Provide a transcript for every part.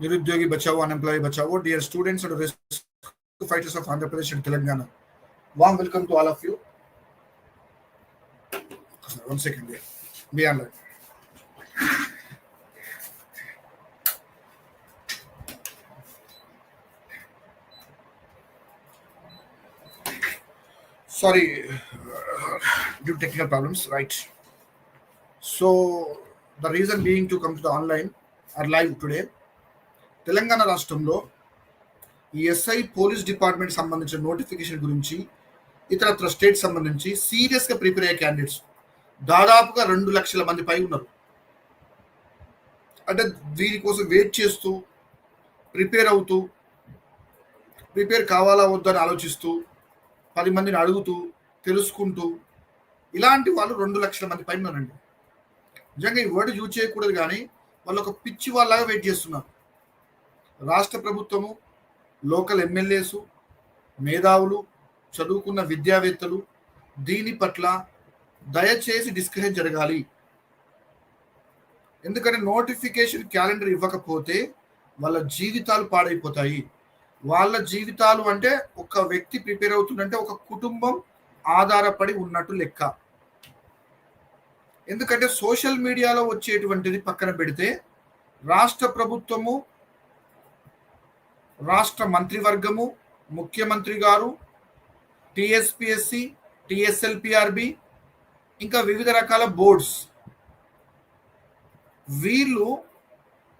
Nirudyogi Bachao, Unemployed Bachao, dear students and risk fighters of Andhra Pradesh and Telangana. Warm welcome to all of you. One second here. Be on. Sorry, uh, due technical problems, right? So, the reason being to come to the online or live today Telangana రాష్ట్రంలో SI police department సంబంధించిన notification గురించి ఇతరత్ర state సంబంధించి సీరియస్గా prepare అయ్యే candidates దాదాపుగా రెండు లక్షల మంది పై ఉన్నారు. అంటే దీనికోసం వెయిట్ చేస్తూ ప్రిపేర్ అవుతూ ప్రిపేర్ కావాలా వద్దని ఆలోచిస్తూ పది మందిని అడుగుతూ తెలుసుకుంటూ ఇలాంటి వాళ్ళు రెండు లక్షల మంది పైన ఉన్నారండి. నిజంగా ఈ వర్డ్ యూజ్ చేయకూడదు కానీ వాళ్ళు ఒక పిచ్చి వాళ్ళలాగా వెయిట్ చేస్తున్నారు. రాష్ట్ర ప్రభుత్వము లోకల్ ఎమ్మెల్యేసు మేధావులు చదువుకున్న విద్యావేత్తలు దీని పట్ల దయచేసి డిస్కషన్ జరగాలి. ఎందుకంటే నోటిఫికేషన్ క్యాలెండర్ ఇవ్వకపోతే వాళ్ళ జీవితాలు పాడైపోతాయి. వాళ్ళ జీవితాలు అంటే ఒక వ్యక్తి ప్రిపేర్ అవుతుందంటే ఒక కుటుంబం ఆధారపడి ఉన్నట్టు లెక్క. ఎందుకంటే సోషల్ మీడియాలో వచ్చేటువంటిది పక్కన పెడితే రాష్ట్ర ప్రభుత్వము రాష్ట్ర మంత్రివర్గము ముఖ్యమంత్రి గారు టిఎస్పిఎస్సి టిఎస్ఎల్పిఆర్బి ఇంకా వివిధ రకాల బోర్డ్స్. వీళ్ళు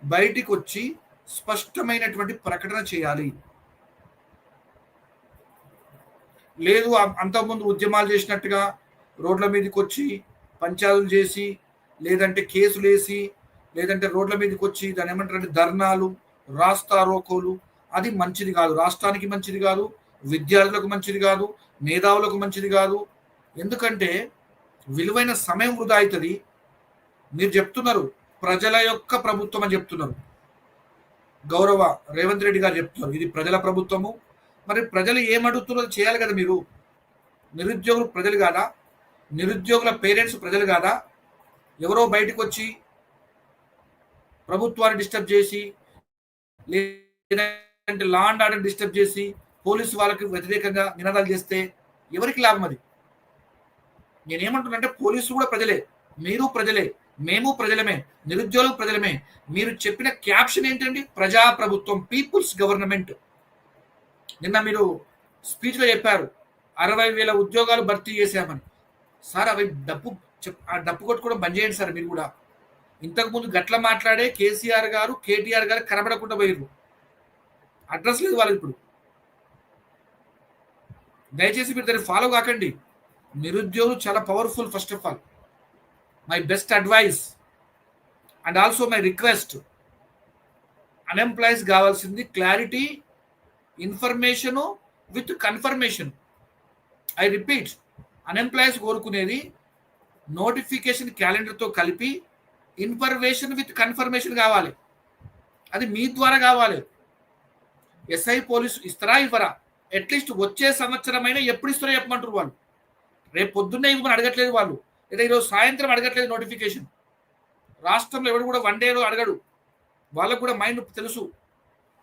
బయటికి వచ్చి స్పష్టమైనటువంటి ప్రకటన చేయాలి. లేదు అంతకుముందు ఉద్యమాలు చేసినట్టుగా రోడ్ల మీదకి వచ్చి పంచాయతీలు చేసి లేదంటే కేసులు వేసి లేదంటే రోడ్ల మీదకి వచ్చి దాని ఏమంటారంటే ధర్నాలు రాస్తా రోకోలు అది మంచిది కాదు. రాష్ట్రానికి మంచిది కాదు. విద్యార్థులకు మంచిది కాదు. మేధావులకు మంచిది కాదు. ఎందుకంటే విలువైన సమయం వృధా అవుతుంది. మీరు చెప్తున్నారు. ప్రజల యొక్క ప్రభుత్వం అని చెప్తున్నారు. గౌరవ రేవంత్ రెడ్డి గారు చెప్తున్నారు. ఇది ప్రజల ప్రభుత్వము. మరి ప్రజలు ఏమడుగుతున్నారో? చేయాలి కదా మీరు. నిరుద్యోగులు ప్రజలు కాదా? నిరుద్యోగుల పేరెంట్స్ ప్రజలు కాదా? ఎవరో బయటకు వచ్చి ప్రభుత్వాన్ని డిస్టర్బ్ చేసి అంటే లా అండ్ ఆర్డర్ డిస్టర్బ్ చేసి పోలీసు వాళ్ళకి వ్యతిరేకంగా నినాదాలు చేస్తే ఎవరికి లాభం అది? నేనేమంటున్నానంటే పోలీసు కూడా ప్రజలే. మీరు ప్రజలే. మేము ప్రజలమే. నిరుద్యోగులు ప్రజలమే. మీరు చెప్పిన క్యాప్షన్ ఏంటండి? ప్రజా ప్రభుత్వం పీపుల్స్ గవర్నమెంట్ నిన్న మీరు స్పీచ్లో చెప్పారు. అరవై వేల ఉద్యోగాలు భర్తీ చేశామని. సార్ అవి డబ్బు ఆ డబ్బు కొట్టుకోవడం బంద్ చేయండి సార్ మీరు కూడా. ఇంతకుముందు గట్ల మాట్లాడే కేసీఆర్ గారు కేటీఆర్ గారు కనబడకుండా పోయారు అడ్రస్ లేదు వాళ్ళకి ఇప్పుడు. దయచేసి మీరు దాన్ని ఫాలో కాకండి. నిరుద్యోగులు చాలా powerful first of all my best advice and also my request unemployees కావాల్సింది clarity information with confirmation I repeat unemployees కోరుకునేది నోటిఫికేషన్ క్యాలెండర్తో కలిపి ఇన్ఫర్మేషన్ విత్ కన్ఫర్మేషన్ కావాలి. అది మీ ద్వారా కావాలి. ఎస్ఐ పోలీసు ఇస్తారా ఇవ్వరా అట్లీస్ట్ వచ్చే సంవత్సరమైనా ఎప్పుడు ఇస్తారో చెప్పమంటారు వాళ్ళు. రేపు పొద్దున్నే ఇవ్వమని అడగట్లేదు వాళ్ళు. లేదా ఈరోజు సాయంత్రం అడగట్లేదు నోటిఫికేషన్. రాష్ట్రంలో ఎవడు కూడా వన్ డేలో అడగడు. వాళ్ళకు కూడా మైండ్ తెలుసు.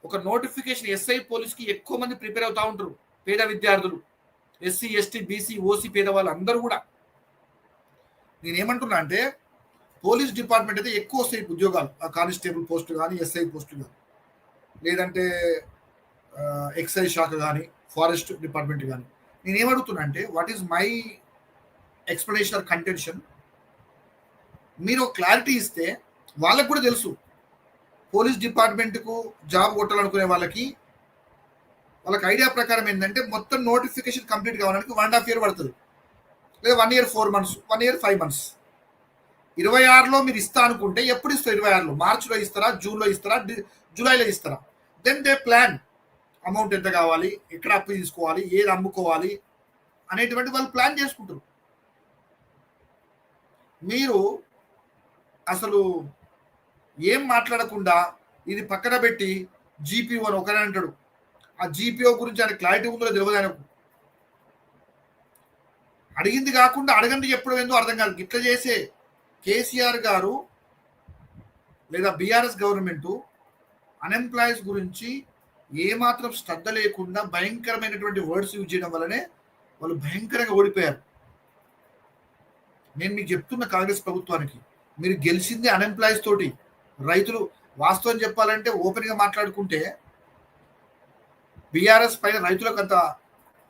ఒక నోటిఫికేషన్ ఎస్ఐ పోలీస్కి ఎక్కువ మంది ప్రిపేర్ అవుతూ ఉంటారు పేద విద్యార్థులు. ఎస్సీ ఎస్టీ బీసీ ఓసీ పేదవాళ్ళు అందరూ కూడా. నేనేమంటున్నా అంటే పోలీస్ డిపార్ట్మెంట్ అయితే ఎక్కువ వస్తాయి ఉద్యోగాలు. ఆ కానిస్టేబుల్ పోస్టు కానీ ఎస్ఐ పోస్టు కానీ. లేదంటే ఎక్సైజ్ శాఖ కానీ ఫారెస్ట్ డిపార్ట్మెంట్ కానీ నేను ఏమడుగుతున్నా అంటే what is my explanation or contention మీరు క్లారిటీ ఇస్తే వాళ్ళకు కూడా తెలుసు. పోలీస్ డిపార్ట్మెంట్కు జాబ్ కొట్టాలనుకునే వాళ్ళకి వాళ్ళకి ఐడియా ప్రకారం ఏంటంటే మొత్తం నోటిఫికేషన్ కంప్లీట్ కావడానికి వన్ అండ్ హాఫ్ ఇయర్ పడుతుంది. లేదా one year four months one year five months ఇరవై ఆరులో మీరు ఇస్తా అనుకుంటే ఎప్పుడు ఇస్తారు ఇరవై ఆరులో? మార్చిలో ఇస్తారా? జూన్లో ఇస్తారా? జూలైలో ఇస్తారా? దెన్ దే ప్లాన్ అమౌంట్ ఎంత కావాలి? ఎక్కడ అప్పు తీసుకోవాలి? ఏది అమ్ముకోవాలి? అనేటువంటి వాళ్ళు ప్లాన్ చేసుకుంటారు. మీరు అసలు ఏం మాట్లాడకుండా ఇది పక్కన పెట్టి జీపీఓ అని ఒకరే అంటాడు. ఆ జీపీఓ గురించి ఆయన క్లారిటీ ఉందో తెలియదు ఆయనకు. అడిగింది కాకుండా అడగండి చెప్పడం ఏందో అర్థం కాదు. ఇట్లా చేసే కేసీఆర్ గారు లేదా బీఆర్ఎస్ గవర్నమెంట్ అన్ఎంప్లాయీస్ గురించి ఏమాత్రం శ్రద్ధ లేకుండా భయంకరమైనటువంటి వర్డ్స్ యూజ్ చేయడం వల్లనే వాళ్ళు భయంకరంగా ఓడిపోయారు. నేను మీకు చెప్తున్న కాంగ్రెస్ ప్రభుత్వానికి మీరు గెలిచింది అన్ఎంప్లాయీస్ తోటి రైతులు వాస్తవం చెప్పాలంటే ఓపెన్గా మాట్లాడుకుంటే బీఆర్ఎస్ పైన రైతులకు అంత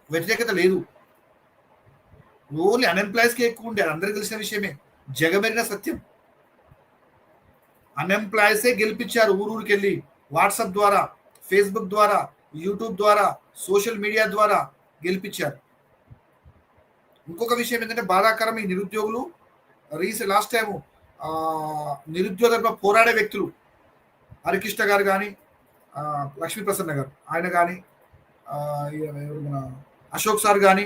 వ్యతిరేకత లేదు. ఓన్లీ అన్ఎంప్లాయీస్కే ఎక్కువ ఉండే అందరికి తెలిసిన విషయమే. జగమెరిన సత్యం. అన్ఎంప్లాయీసే గెలిపించారు ఊరూరికి వెళ్ళి వాట్సాప్ ద్వారా ఫేస్బుక్ ద్వారా యూట్యూబ్ ద్వారా సోషల్ మీడియా ద్వారా గెలిపించారు. ఇంకొక విషయం ఏంటంటే బాధాకరం ఈ నిరుద్యోగులు రీసెంట్ లాస్ట్ టైము నిరుద్యోగ పోరాడే వ్యక్తులు హరికృష్ణ గారు కానీ లక్ష్మీప్రసన్న గారు ఆయన కానీ మన అశోక్ సార్ కానీ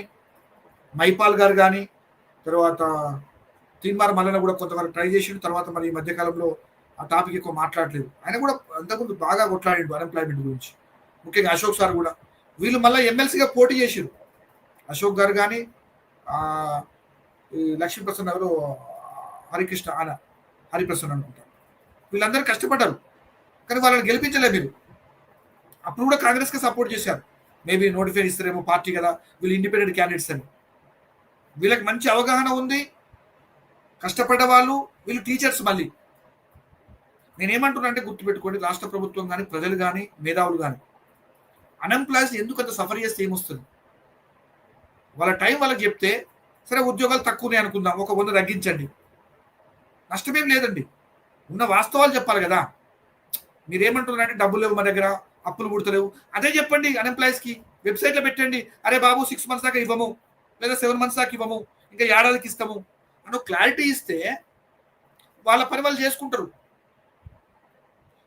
మైపాల్ గారు కానీ తర్వాత తీన్మార్ మల్లన కూడా కొంతవరకు ట్రై చేసిండు తర్వాత మరి ఈ మధ్యకాలంలో ఆ టాపిక్ ఎక్కువ మాట్లాడలేదు. ఆయన కూడా అంతకుముందు బాగా కొట్లాడిండు అన్ఎంప్లాయ్మెంట్ గురించి. ముఖ్యంగా అశోక్ సార్ కూడా. వీళ్ళు మళ్ళీ ఎమ్మెల్సీగా పోటీ చేసిరు అశోక్ గారు కానీ లక్ష్మీప్రసన్న లక్ష్మీ గారు హరికృష్ణ ఆయన హరిప్రసన్న అనుకుంటారు వీళ్ళందరూ కష్టపడ్డారు. కానీ వాళ్ళని గెలిపించలేదు మీరు. అప్పుడు కూడా కాంగ్రెస్కి సపోర్ట్ చేశారు. మేబీ నోటిఫై ఇస్తారేమో పార్టీ కదా వీళ్ళు ఇండిపెండెంట్ క్యాండిడేట్స్ అని. వీళ్ళకి మంచి అవగాహన ఉంది. కష్టపడ్డ వాళ్ళు వీళ్ళు టీచర్స్ మళ్ళీ. నేనేమంటున్నా అంటే గుర్తుపెట్టుకోండి రాష్ట్ర ప్రభుత్వం కానీ ప్రజలు కానీ మేధావులు కానీ అన్ఎంప్లాయీస్ ఎందుకు అంత సఫర్ చేస్తే ఏమొస్తుంది? వాళ్ళ టైం వాళ్ళకి చెప్తే సరే ఉద్యోగాలు తక్కువనే అనుకుందాం ఒక వంద తగ్గించండి. నష్టమేం లేదండి. ఉన్న వాస్తవాలు చెప్పాలి కదా. మీరేమంటున్నారంటే డబ్బులు లేవు మా దగ్గర అప్పులు పుడతలేవు. అదే చెప్పండి అన్ఎంప్లాయీస్కి. వెబ్సైట్లో పెట్టండి. అరే బాబు సిక్స్ మంత్స్ దాకా ఇవ్వము. లేదా సెవెన్ మంత్స్ దాకా ఇవ్వము. ఇంకా ఏడాదికి ఇస్తాము. అని క్లారిటీ ఇస్తే వాళ్ళ పని వాళ్ళు చేసుకుంటారు.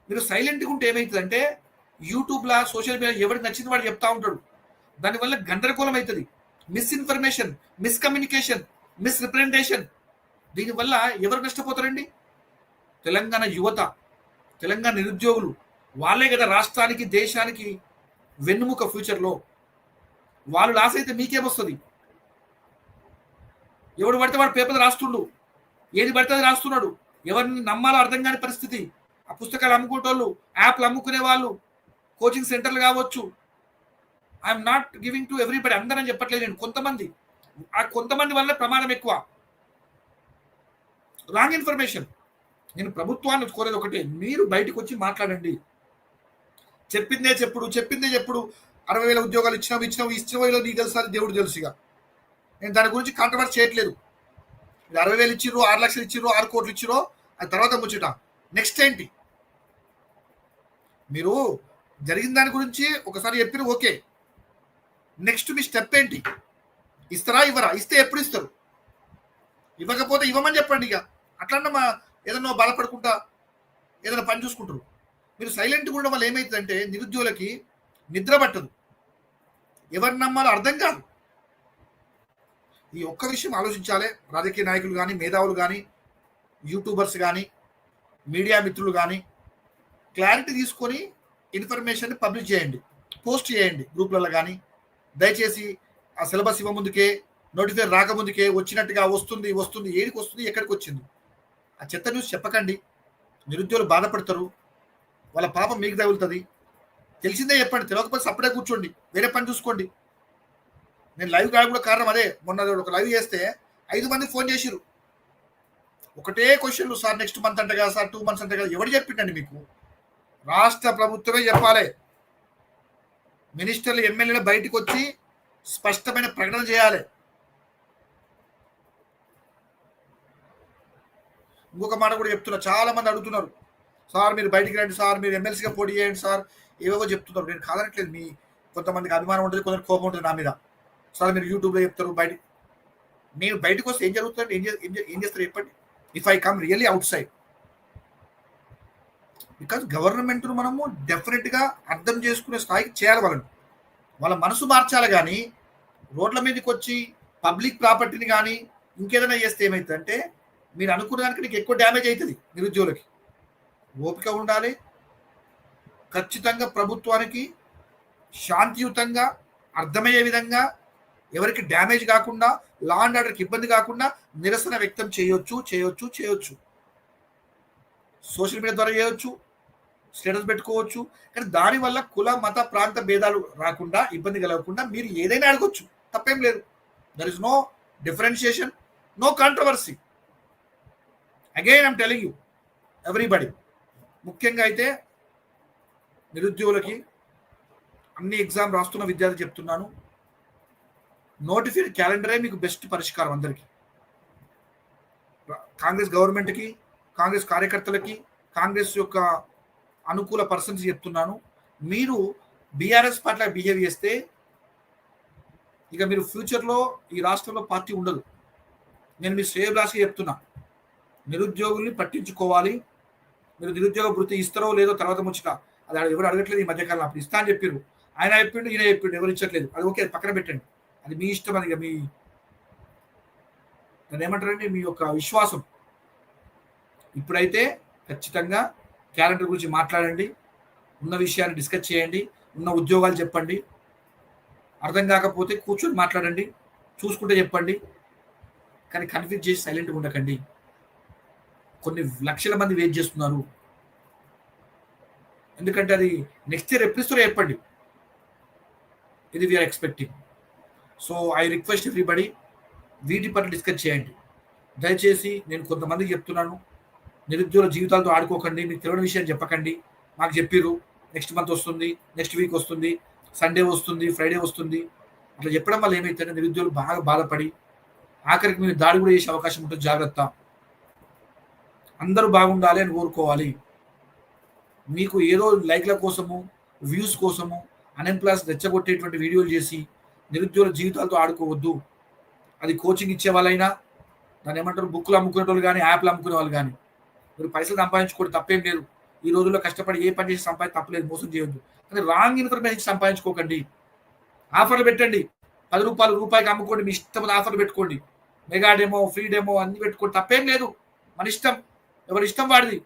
మీరు సైలెంట్గా ఉంటే ఏమవుతుందంటే యూట్యూబ్లో సోషల్ మీడియా ఎవరికి నచ్చింది వాడు చెప్తా ఉంటాడు. దానివల్ల గందరగోళం అవుతుంది. మిస్ఇన్ఫర్మేషన్ మిస్కమ్యూనికేషన్ మిస్రిప్రజెంటేషన్ దీనివల్ల ఎవరు నష్టపోతారండి? తెలంగాణ యువత తెలంగాణ నిరుద్యోగులు. వాళ్ళే కదా రాష్ట్రానికి దేశానికి వెన్నుముక ఫ్యూచర్లో వాళ్ళు లాస్ అయితే మీకేమొస్తుంది ఎవడు పడితే వాడు పేపర్ రాస్తుండు. ఏది పడితే అది రాస్తున్నాడు. ఎవరిని నమ్మాలో అర్థం కాని పరిస్థితి. ఆ పుస్తకాలు అమ్ముకునేటోళ్ళు యాప్లు అమ్ముకునే వాళ్ళు కోచింగ్ సెంటర్లు కావచ్చు. I'm not giving to everybody అందరని చెప్పట్లేదు నేను. కొంతమంది. ఆ కొంతమంది వల్ల ప్రమాదం ఎక్కువ. రాంగ్ ఇన్ఫర్మేషన్ నేను ప్రభుత్వాన్ని కోరేది ఒకటే. మీరు బయటకు వచ్చి మాట్లాడండి. చెప్పిందే చెప్పుడు చెప్పిందే చెప్పుడు. అరవై వేల ఉద్యోగాలు ఇచ్చినావు ఇచ్చినావు ఇచ్చిన వేలో నీకు తెలుసు అది దేవుడు తెలుసుగా నేను దాని గురించి కాంట్రవర్స్ చేయట్లేదు. అరవై వేలు ఇచ్చిర్రు ఆరు లక్షలు ఇచ్చిర్రు ఆరు కోట్లు ఇచ్చిరో అది తర్వాత ముచ్చట. నెక్స్ట్ ఏంటి? మీరు జరిగిన దాని గురించి ఒకసారి చెప్పిన ఓకే. నెక్స్ట్ మీ స్టెప్ ఏంటి? ఇస్తారా ఇవ్వరా? ఇస్తే ఎప్పుడు ఇస్తారు? ఇవ్వకపోతే ఇవ్వమని చెప్పండి ఇక. అట్లన్నా మా ఏదన్నా బాధపడుకుంటా ఏదైనా పని చూసుకుంటారు. మీరు సైలెంట్గా ఉండడం వల్ల ఏమవుతుందంటే నిరుద్యోగులకి నిద్ర పట్టదు. ఎవరిని నమ్మాలో అర్థం కాదు. ఈ ఒక్క విషయం ఆలోచించాలి. రాజకీయ నాయకులు కానీ మేధావులు కానీ యూట్యూబర్స్ కానీ మీడియా మిత్రులు కానీ క్లారిటీ తీసుకొని ఇన్ఫర్మేషన్ పబ్లిష్ చేయండి పోస్ట్ చేయండి గ్రూప్లలో కానీ. దయచేసి ఆ సిలబస్ ఇవ్వముందుకే నోటిఫై రాకముందుకే వచ్చినట్టుగా వస్తుంది వస్తుంది ఏడికి వస్తుంది ఎక్కడికి వచ్చింది. ఆ చెత్త న్యూస్ చెప్పకండి నిరుద్యోగులు బాధపడతారు వాళ్ళ పాపం మీకు తగులుతుంది. తెలిసిందే చెప్పండి తెలియకపోతే అప్పుడే కూర్చోండి వేరే పని చూసుకోండి. నేను లైవ్ కాకుండా కూడా కారణం అదే మొన్న ఒక లైవ్ చేస్తే ఐదు మంది ఫోన్ చేసిరు ఒకటే క్వశ్చన్లు సార్ నెక్స్ట్ మంత్ అంటే కదా సార్ టూ మంత్స్ అంటే కదా ఎవరు చెప్పిండండి మీకు? రాష్ట్ర ప్రభుత్వమే చెప్పాలి. మినిస్టర్లు ఎమ్మెల్యేలు బయటకు వచ్చి స్పష్టమైన ప్రకటన చేయాలి. ఇంకొక మాట కూడా చెప్తున్నా చాలా మంది అడుగుతున్నారు. సార్ మీరు బయటికి రండి సార్ మీరు ఎమ్మెల్సీగా పోటీ చేయండి సార్ ఏవేవో చెప్తున్నారు. నేను కాదనట్లేదు మీ కొంతమందికి అభిమానం ఉంటుంది కొందరు కోపం ఉంటుంది నా మీద. సార్ మీరు యూట్యూబ్లో చెప్తారు బయట నేను బయటకు వస్తే ఏం జరుగుతుంది ఏం ఏం చేస్తారు? చెప్పండి. If I come really outside because గవర్నమెంట్ను మనము డెఫినెట్గా అర్థం చేసుకునే స్థాయికి చేయాలి వాళ్ళని. వాళ్ళ మనసు మార్చాలి కానీ రోడ్ల మీదకి వచ్చి పబ్లిక్ ప్రాపర్టీని కానీ ఇంకేదైనా చేస్తే ఏమవుతుందంటే మీరు అనుకున్న దానికి నీకు ఎక్కువ డ్యామేజ్ అవుతుంది నిరుద్యోగులకి. ఓపిక ఉండాలి. ఖచ్చితంగా ప్రభుత్వానికి శాంతియుతంగా అర్థమయ్యే విధంగా ఎవరికి డ్యామేజ్ కాకుండా లా అండ్ ఆర్డర్కి ఇబ్బంది కాకుండా నిరసన వ్యక్తం చేయొచ్చు చేయొచ్చు చేయొచ్చు. సోషల్ మీడియా ద్వారా చేయొచ్చు స్టేటస్ పెట్టుకోవచ్చు. కానీ దానివల్ల కుల మత ప్రాంత భేదాలు రాకుండా ఇబ్బంది కలగకుండా మీరు ఏదైనా అడగొచ్చు. తప్పేం లేదు. There is no differentiation no controversy again I'm telling you everybody ముఖ్యంగా అయితే నిరుద్యోగులకి అన్ని ఎగ్జామ్ రాస్తున్న విద్యార్థి చెప్తున్నాను. నోటిఫైడ్ క్యాలెండరే మీకు బెస్ట్ పరిష్కారం అందరికీ. కాంగ్రెస్ గవర్నమెంట్కి కాంగ్రెస్ కార్యకర్తలకి కాంగ్రెస్ యొక్క అనుకూల పర్సన్స్ చెప్తున్నాను. మీరు బీఆర్ఎస్ పట్ల బిహేవ్ చేస్తే ఇక మీరు ఫ్యూచర్లో ఈ రాష్ట్రంలో పార్టీ ఉండదు. నేను మీ శ్రేయభిలాషి చెప్తున్నా. నిరుద్యోగుల్ని పట్టించుకోవాలి. మీరు నిరుద్యోగ వృత్తి ఇస్తారో లేదో తర్వాత ముచ్చట. అది ఎవరు అడగట్లేదు ఈ మధ్యకాలం అప్పుడు ఇస్తా అని చెప్పారు ఆయన చెప్పిండు ఈయన చెప్పిండు ఎవరు ఇచ్చట్లేదు. అది ఓకే పక్కన పెట్టండి. అది మీ ఇష్టం అది మీ దాన్ని ఏమంటారండి? మీ యొక్క విశ్వాసం. ఇప్పుడైతే ఖచ్చితంగా క్యాలెండర్ గురించి మాట్లాడండి ఉన్న విషయాన్ని డిస్కస్ చేయండి ఉన్న ఉద్యోగాలు చెప్పండి అర్థం కాకపోతే కూర్చొని మాట్లాడండి చూసుకుంటే చెప్పండి కానీ కన్ఫ్యూజ్ చేసి సైలెంట్గా ఉండకండి. కొన్ని లక్షల మంది వెయిట్ చేస్తున్నారు. ఎందుకంటే అది నెక్స్ట్ ఇయర్ ఎప్పిస్తారో చెప్పండి. ఇది we're expecting so I request everybody వీటి పట్ల డిస్కస్ చేయండి. దయచేసి నేను కొంతమందికి చెప్తున్నాను. నిరుద్యోగ జీవితాలతో ఆడుకోకండి మీకు తెలియని విషయం చెప్పకండి. మాకు చెప్పిర్రు నెక్స్ట్ మంత్ వస్తుంది నెక్స్ట్ వీక్ వస్తుంది సండే వస్తుంది ఫ్రైడే వస్తుంది. అట్లా చెప్పడం వల్ల ఏమైతే నిరుద్యోగులు బాగా బాధపడి ఆఖరికి మీరు దాడి కూడా చేసే అవకాశం ఉంటుంది జాగ్రత్త. అందరూ బాగుండాలి అని కోరుకోవాలి. మీకు ఏదో లైక్ల కోసము వ్యూస్ కోసము అన్ఎంప్లాయ్స్ రెచ్చగొట్టేటువంటి వీడియోలు చేసి నిరుద్యోగ జీవితాలతో ఆడుకోవద్దు. అది కోచింగ్ ఇచ్చే వాళ్ళైనా దాన్ని ఏమంటారు బుక్లు అమ్ముకునే వాళ్ళు కానీ యాప్లు అమ్ముకునే వాళ్ళు కానీ మీరు పైసలు సంపాదించుకోవడం తప్పేం లేదు. ఈ రోజుల్లో కష్టపడి ఏ పని చేసి సంపాది తప్పలేదు మోసం చేయొద్దు. కానీ రాంగ్ ఇన్ఫర్మేషన్ సంపాదించుకోకండి. ఆఫర్లు పెట్టండి. పది రూపాయలు రూపాయికి అమ్ముకోండి మీ ఇష్టం ఆఫర్లు పెట్టుకోండి. మెగా డెమో ఫ్రీ డెమో అన్ని పెట్టుకోండి తప్పేం లేదు. మన ఇష్టం ఎవరి ఇష్టం వాడిది.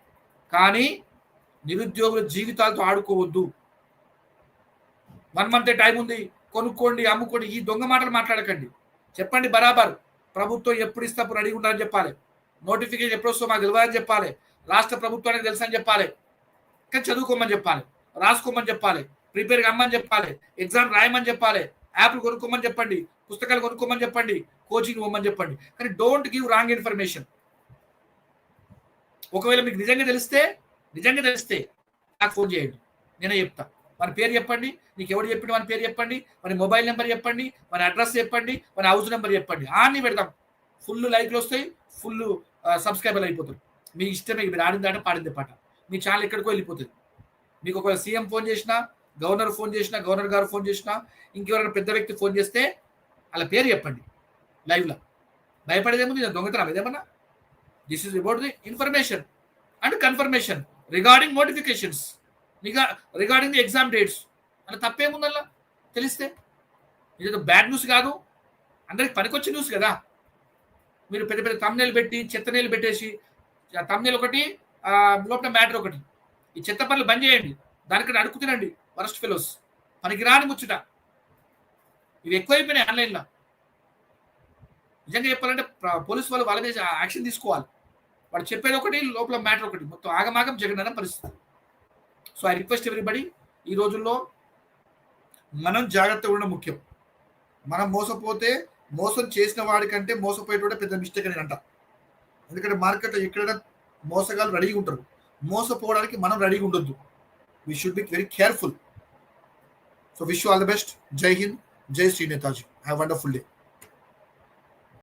కానీ నిరుద్యోగుల జీవితాలతో ఆడుకోవద్దు. వన్ మంత్ టైం ఉంది. కొనుక్కోండి అమ్ముకోండి ఈ దొంగ మాటలు మాట్లాడకండి. చెప్పండి బరాబర్. ప్రభుత్వం ఎప్పుడు ఇస్తప్పుడు అడిగి ఉండాలని చెప్పాలి. నోటిఫికేషన్ ఎప్పుడు వస్తుందో మాకు తెలియదని చెప్పాలి. రాష్ట్ర ప్రభుత్వానికి తెలుసని చెప్పాలి. కానీ చదువుకోమని చెప్పాలి. రాసుకోమని చెప్పాలి. ప్రిపేర్ కమ్మని చెప్పాలి. ఎగ్జామ్ రాయమని చెప్పాలి. యాప్లు కొనుక్కోమని చెప్పండి. పుస్తకాలు కొనుక్కోమని చెప్పండి. కోచింగ్ ఇవ్వమని చెప్పండి. కానీ డోంట్ గివ్ రాంగ్ ఇన్ఫర్మేషన్ ఒకవేళ మీకు నిజంగా తెలిస్తే నిజంగా తెలిస్తే నాకు ఫోన్ చేయండి. నేనే చెప్తా. మన పేరు చెప్పండి. నీకు ఎవరు చెప్పిండు మన పేరు చెప్పండి మన మొబైల్ నెంబర్ చెప్పండి మన అడ్రస్ చెప్పండి మన హౌస్ నెంబర్ చెప్పండి. అన్నీ పెడతాం. ఫుల్ లైక్లు వస్తాయి ఫుల్ సబ్స్క్రైబర్లు అయిపోతారు. మీ ఇష్టమే మీరు ఆడింది ఆట పాడింది పాట. మీ ఛానల్ ఎక్కడికో వెళ్ళిపోతుంది. మీకు ఒక సీఎం ఫోన్ చేసినా గవర్నర్ ఫోన్ చేసినా గవర్నర్ గారు ఫోన్ చేసినా ఇంకెవరైనా పెద్ద వ్యక్తి ఫోన్ చేస్తే అలా పేరు చెప్పండి లైవ్లో. భయపడేదేముంది దొంగతనం ఏదేమన్నా this is about the information and confirmation regarding notifications regarding the exam dates అలా తప్పేముందల్లా? తెలిస్తే? ఇదేదో బ్యాడ్ న్యూస్ కాదు. అందరికి పనికొచ్చే న్యూస్ కదా. మీరు పెద్ద పెద్ద తమ్నేలు పెట్టి చెత్త నీళ్ళు పెట్టేసి తమ్నేలు ఒకటి లోపల మ్యాటర్ ఒకటి. ఈ చెత్త పనులు బంద్ చేయండి. దానికంటే అడుగు తినండి వరస్ట్ ఫెలోస్ పనికిరాని ముచ్చుట. ఇవి ఎక్కువైపోయినాయి ఆన్లైన్లో. నిజంగా చెప్పాలంటే పోలీసు వాళ్ళు వాళ్ళ మీద యాక్షన్ తీసుకోవాలి. వాడు చెప్పేది ఒకటి లోపల మ్యాటర్ ఒకటి. మొత్తం ఆగమాగం జగన్ పరిస్థితి. సో ఐ రిక్వెస్ట్ ఎవ్రీబడి ఈ రోజుల్లో మనం జాగ్రత్తగా ఉండడం ముఖ్యం. మనం మోసపోతే మోసం చేసిన వాడికంటే మోసపోయేటోడే పెద్ద మిస్టేక్ అని అంట ఎందుకంటే మార్కెట్లో ఎక్కడైనా మోసగాలు రెడీగా ఉంటారు. మోసపోవడానికి మనం రెడీగా ఉండొద్దు. We should be very careful so wish all the best జై హింద్ జై Shri Netaji have wonderful day